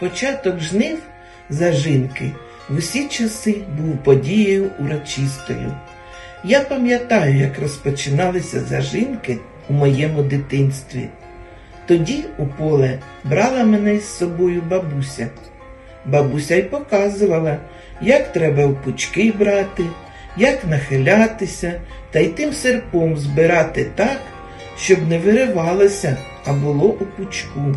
Початок жнив зажинки в усі часи був подією урочистою. Я пам'ятаю, як розпочиналися зажинки у моєму дитинстві. Тоді у поле брала мене з собою бабуся. Бабуся й показувала, як треба в пучки брати, як нахилятися та й тим серпом збирати так, щоб не виривалося, а було у пучку.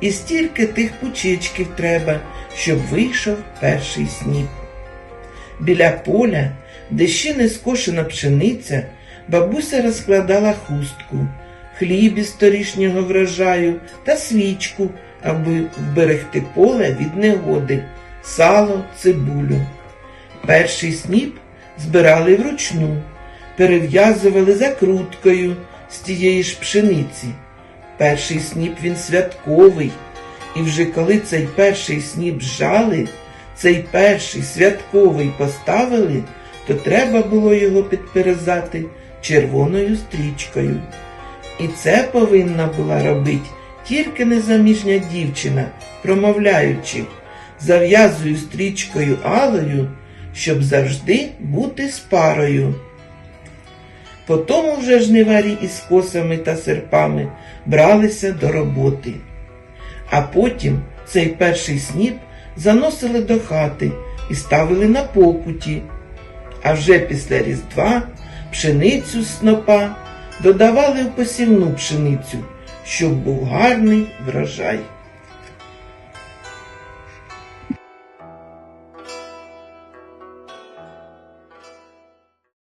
І стільки тих пучечків треба, щоб вийшов перший сніп. Біля поля, де ще не скошена пшениця, бабуся розкладала хустку, хліб із торішнього врожаю та свічку, аби вберегти поле від негоди, сало, цибулю. Перший сніп збирали вручну, перев'язували закруткою з тієї ж пшениці. Перший сніп він святковий, і вже коли цей перший сніп зжали, цей перший святковий поставили, то треба було його підперезати червоною стрічкою. І це повинна була робити тільки незаміжня дівчина, промовляючи, зав'язую стрічкою алою, щоб завжди бути з парою. Потому вже жниварі із косами та серпами бралися до роботи. А потім цей перший сніп заносили до хати і ставили на покуті. А вже після Різдва пшеницю з снопа додавали в посівну пшеницю, щоб був гарний врожай.